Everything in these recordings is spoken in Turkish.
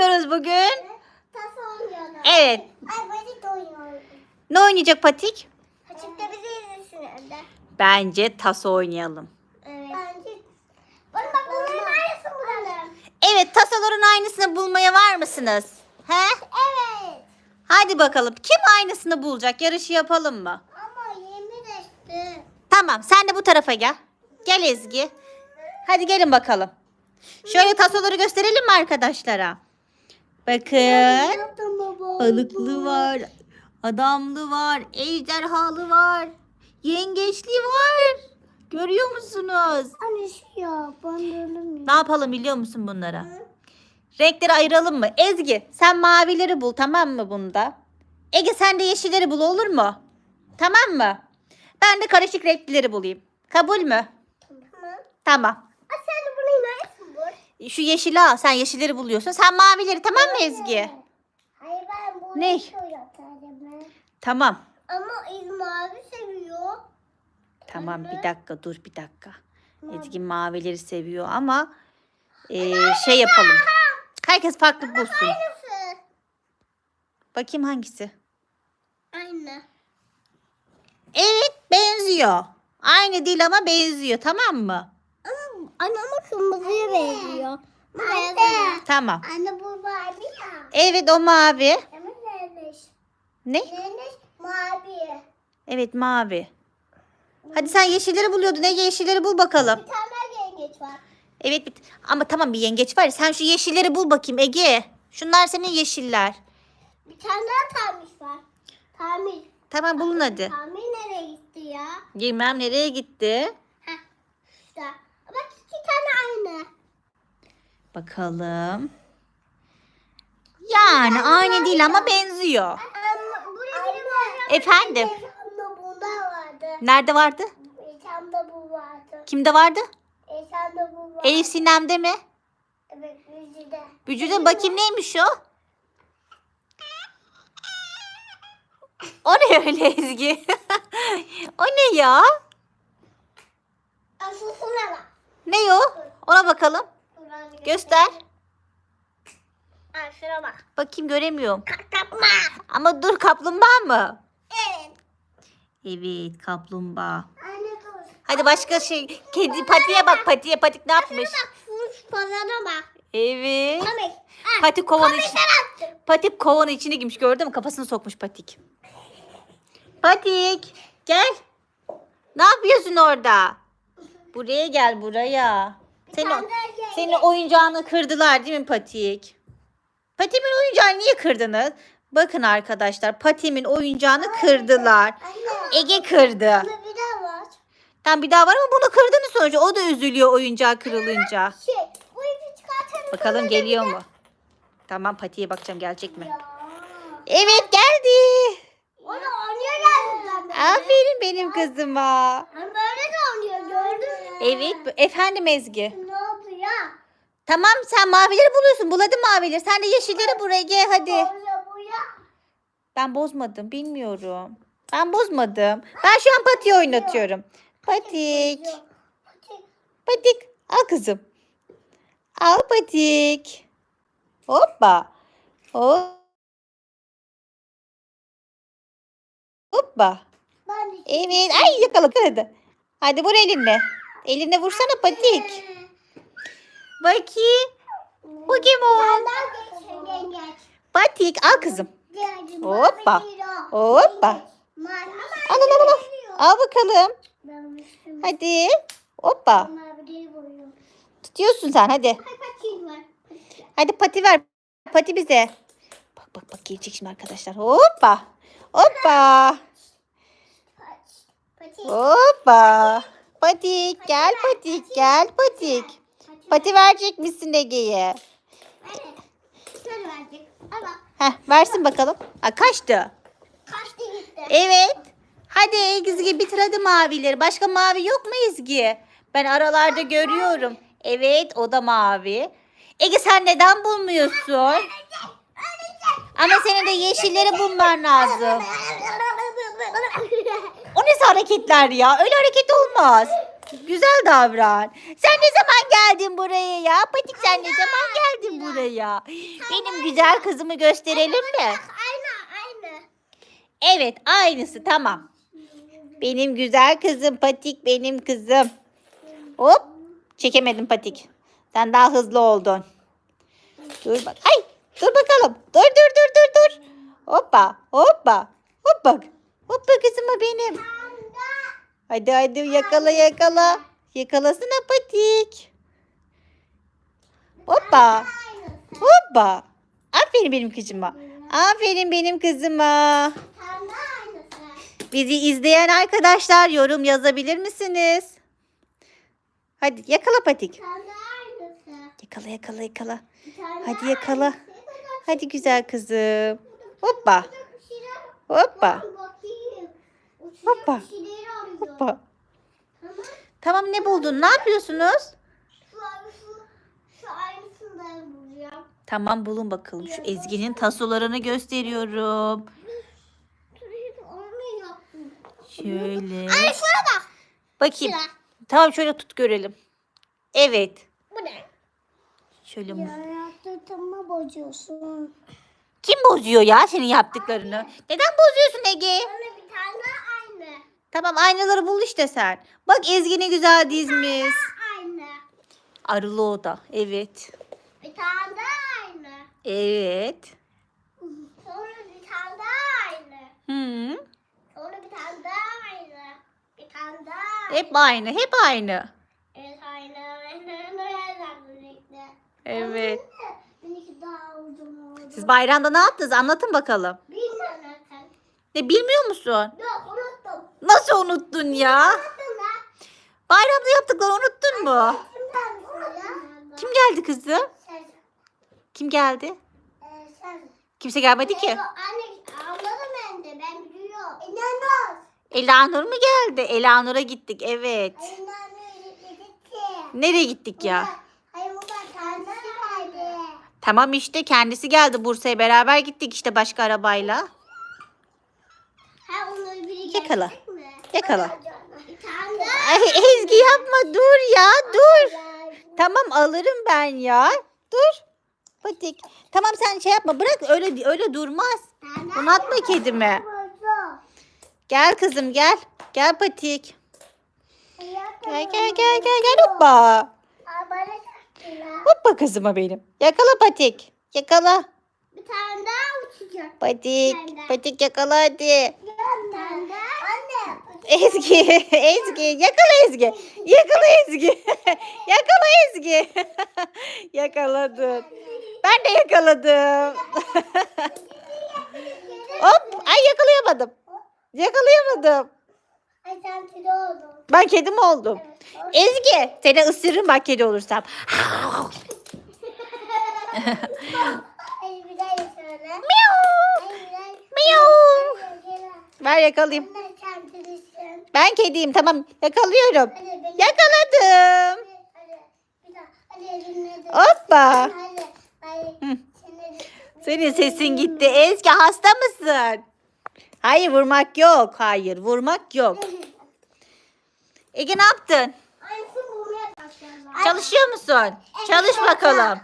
yapıyoruz bugün? Tas oynuyorlar. Evet. Ay basit oynuyorlar. Ne oynayacak Patik? Açık da bizi izlesin evde. Bence taso oynayalım. Evet. Bence. Bak bak bunların aynısını bulalım. Evet tasoların aynısını bulmaya var mısınız? He? Evet. Hadi bakalım kim aynısını bulacak? Yarışı yapalım mı? Ama yemin etti. Tamam sen de bu tarafa gel. Gel Ezgi. Hadi gelin bakalım. Şöyle tasoları gösterelim mi arkadaşlara? Bakın. Balıklı var. Adamlı var. Ejderhalı var. Yengeçli var. Görüyor musunuz? Anne şu ya. Bandırdım Ne yapalım biliyor musun bunlara? Renkleri ayıralım mı? Ezgi sen mavileri bul tamam mı bunda? Ege sen de yeşilleri bul olur mu? Tamam mı? Ben de karışık renklileri bulayım. Kabul mü? Tamam. Tamam. Aa, sen de bunu inersin bu. Şu yeşili al. Sen yeşilleri buluyorsun. Sen mavileri tamam mı Ezgi? Hayır ben bunu Ne? Tamım. Ama İz mavi seviyor. Tamam bir dakika dur bir dakika. Ezgi mavileri seviyor ama eee, şey yapalım. Herkes farklı bulsun. Aynısı. Bakayım hangisi? Aynı. Evet benziyor. Aynı değil ama benziyor tamam mı? Anne ama kırmızıya benziyor. Anne. Tamam. Anne bu mavi ya. Evet o mavi. Ama neymiş? Ne? Neymiş? Mavi. Evet mavi. Hadi sen yeşilleri buluyordun. Ege yeşilleri bul bakalım. Bir tane yengeç var. Evet bir- ama tamam bir yengeç var ya. Sen şu yeşilleri bul bakayım Ege. Şunlar senin yeşiller. Bir tane daha tamir var. Tamir. Tamam bulun hadi. Tamir nereye gitti ya? Bilmem nereye gitti. Heh. İşte. Tane aynı. Bakalım. Yani aynı değil ama benziyor. Bir Efendim? Vardı. Nerede vardı? Esamda bu vardı. Kimde vardı? Esamda bu vardı. Elif Sinem'de mi? Evet yüzüde. Bücüde bakayım neymiş o? O ne öyle Ezgi? o ne ya? Asılsına bak. Ne o? Ona bakalım. Göster. Şuna bak. Bakayım göremiyorum. Kapma. Ama dur kaplumbağa mı? Evet. Evet kaplumbağa. Anne dur. Hadi başka şey. Kedi patiye bak patiye patik ne yapmış? Bak pazara bak. Evet. Patik kovanın içine. Sen attın. Patik kovanın içine girmiş gördün mü? Kafasını sokmuş Patik. Patik gel. Ne yapıyorsun orada? Buraya gel buraya. Gel. senin oyuncağını kırdılar değil mi Patik? Patik'in oyuncağını niye kırdınız? Bakın arkadaşlar Patik'in oyuncağını kırdılar. Anne. Ege kırdı. Anne bir daha var. Tam bir daha var ama bunu kırdınız sonuçta. O da üzülüyor oyuncağı kırılınca. Şey. Bakalım geliyor mu? Tamam Patik'e bakacağım gelecek mi? Ya. Evet geldi. Gerçekten. böyle. Aferin benim kızıma. Hani böyle de oynuyor gördün mü? Evet efendim Ezgi. Ne oldu ya? Tamam sen mavileri buluyorsun. Buladın mavileri. Sen de yeşilleri buraya gel hadi. Oluyor bu ya. Ben bozmadım bilmiyorum. Ben bozmadım. Ben şu an Pati'yi oynatıyorum. Patik. Patik. Al kızım. Al Patik. Hoppa. Hop. Hoppa. Evet. Ay yakaladı. Hadi vur elinle. Eline vursana Patik. Bakayım. Bu kim o? Patik al kızım. Hoppa. Hoppa. Al al al al. Al bakalım. Hadi. Hoppa. Tutuyorsun sen hadi. Hadi pati ver. Pati bize. Bak bak bak gelecek şimdi arkadaşlar. Hoppa. Hoppa. Hoppa. Patik gel patik gel patik. Pati verecek misin Ege'ye? Heh versin bakalım. Ha, kaçtı. Kaçtı gitti. Evet. Hadi Ezgi bitir hadi mavileri. Başka mavi yok mu Ezgi? Ben aralarda görüyorum. Evet o da mavi. Ege sen neden bulmuyorsun? Ama senin de yeşilleri bulman lazım. Ne hareketler ya? Öyle hareket olmaz. Güzel davran. Sen ne zaman geldin buraya ya? Patik sen ne zaman geldin buraya? Benim güzel kızımı gösterelim mi? Aynı aynı. Evet aynısı tamam. Benim güzel kızım Patik benim kızım. Hop çekemedim Patik. Sen daha hızlı oldun. Dur bak. Ay dur bakalım. Dur dur dur dur dur. Hoppa hoppa. Hop bak. Hoppa kızıma benim. Hadi hadi yakala yakala. Yakalasana Patik. Hoppa. Hoppa. Aferin benim kızıma. Aferin benim kızıma. Bizi izleyen arkadaşlar yorum yazabilir misiniz? Hadi yakala patik. Yakala yakala yakala. Hadi yakala. Hadi güzel kızım. Hoppa. Hoppa. Hoppa. Hoppa. Tamam. Tamam ne buldun? Ne yapıyorsunuz? Şu, şu, şu aynısını da bulacağım. Tamam bulun bakalım. Şu Ezgi'nin tasolarını gösteriyorum. Onu yaptım. Şöyle. Ay şuna bak. Bakayım. Şuna. Tamam şöyle tut görelim. Evet. Bu ne? Şöyle mi? Yarattığımı bozuyorsun. Kim bozuyor ya senin yaptıklarını? Neden bozuyorsun Ege? Aynı. Tamam aynaları bul işte sen. Bak Ezgi ne güzel dizmiş. Aynı. Arılı oda. Evet. Bir tane daha aynı. Evet. Sonra bir tane daha aynı. Hı. Sonra bir tane daha aynı. Bir tane daha. Hep aynı. Hep aynı. Evet aynı. Aynı. Aynı. Evet. Benimki daha uzun oldu. Siz bayramda ne yaptınız? Anlatın bakalım. Bilmiyorum zaten. Ne bilmiyor musun? Yok. Nasıl unuttun ya? Bayramda yaptıklarını unuttun mu? Kim geldi kızım? Kim geldi? Kimse gelmedi ki. Elanur mu geldi? Elanur'a gittik. Evet. Nereye gittik ya? Tamam işte kendisi geldi Bursa'ya beraber gittik işte başka arabayla. Yakala. Yakala. Ay Ezgi yapma dur ya dur. Tamam alırım ben ya. Dur. Patik. Tamam sen şey yapma bırak öyle öyle durmaz. Bunu atma kedime. Gel kızım gel. Gel Patik. Gel gel gel gel gel hoppa. Hoppa kızıma benim. Yakala Patik. Yakala. Bir tane daha uçacak. Patik. Patik yakala hadi. Bir tane daha. Ezgi, Ezgi, yakala Ezgi. Yakala Ezgi. yakala Ezgi. Yakaladın. Ben de yakaladım. Hop, ay yakalayamadım. Yakalayamadım. Ay sen kilo oldun. Ben kedi mi oldum? Ezgi, seni ısırırım bak kedi olursam. Miau. Miau. Ver yakalayayım. Ben kediyim tamam yakalıyorum. Yakaladım. Hoppa. Senin sesin gitti. Ezgi hasta mısın? Hayır vurmak yok. Hayır vurmak yok. Ege ne yaptın? Çalışıyor musun? Çalış bakalım.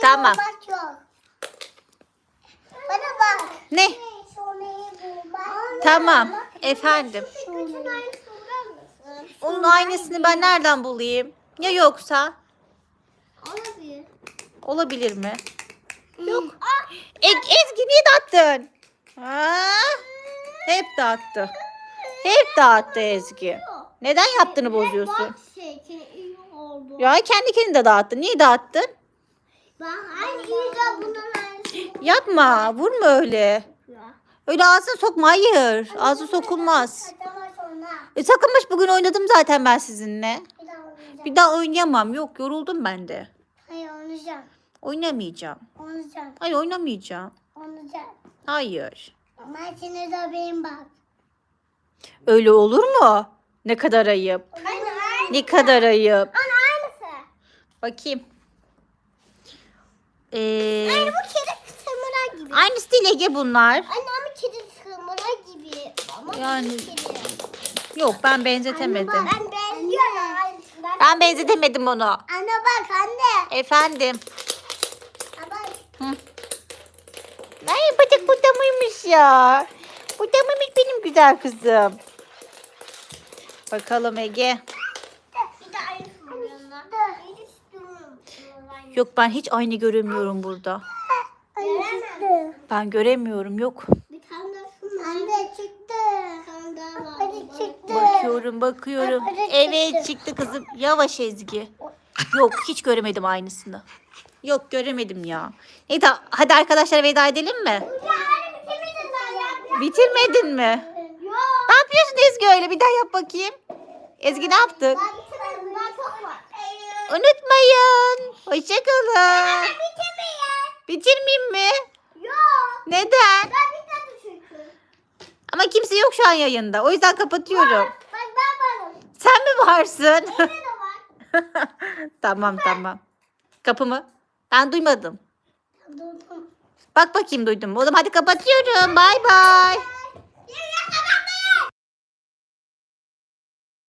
Tamam. Bana bak. Ne? Tamam. Efendim. Onun aynısını ben nereden bulayım? Ya yoksa? Olabilir. Olabilir mi? Yok. E, Ezgi niye dağıttın? Ha? Hep dağıttı. Hep dağıttı Ezgi. Neden yaptığını bozuyorsun? Ya kendi kendine de dağıttın. Niye dağıttın? İyi de bundan Yapma. Vurma öyle. Öyle ağzına sokma. Hayır. Ağzı sokulmaz. E, sakınmış bugün oynadım zaten ben sizinle. Bir daha oynayacağım. Bir daha oynayamam. Yok yoruldum ben de. Hayır oynayacağım. Oynamayacağım. Oynayacağım. Hayır oynamayacağım. Oynayacağım. Hayır. Ama seni de benim bak. Öyle olur mu? Ne kadar ayıp. Ne kadar ayıp. Anne aynısı. Bakayım. Ee, aynısı değil Ege bunlar. Anne ama kedi sığmıra gibi. Ama Yani- kedi. Yok ben benzetemedim. Ben benziyorum. Ben benzetemedim onu. Anne bak anne. Efendim. Bak. Ay bıdık bu da mıymış ya? Bu da mıymış benim güzel kızım? Bakalım Ege. Bir de aynısını yanına. Yok ben hiç aynı göremiyorum burada. Ben göremiyorum yok. Bir tane daha şunun. Anne çıktı. Bir tane daha var. Hadi çıktı. Bakıyorum bakıyorum. Hadi çıktı. Evet çıktı kızım. Yavaş Ezgi. Yok hiç göremedim aynısını. Yok göremedim ya. Neyse hadi arkadaşlara veda edelim mi? Bitirmedin mi? Yok. Ne yapıyorsun Ezgi öyle? Bir daha yap bakayım. Ezgi ne yaptın? Unutmayın. Hoşçakalın. Bitirmeyin. Bitirmeyeyim mi? Neden? Ben bitirdim çünkü. Ama kimse yok şu an yayında. O yüzden kapatıyorum. Bak ben varım. Sen mi varsın? Ne de var? tamam tamam. Kapı mı? Ben duymadım. Durdum. Bak bakayım duydum mu? Oğlum hadi kapatıyorum. Bay bay.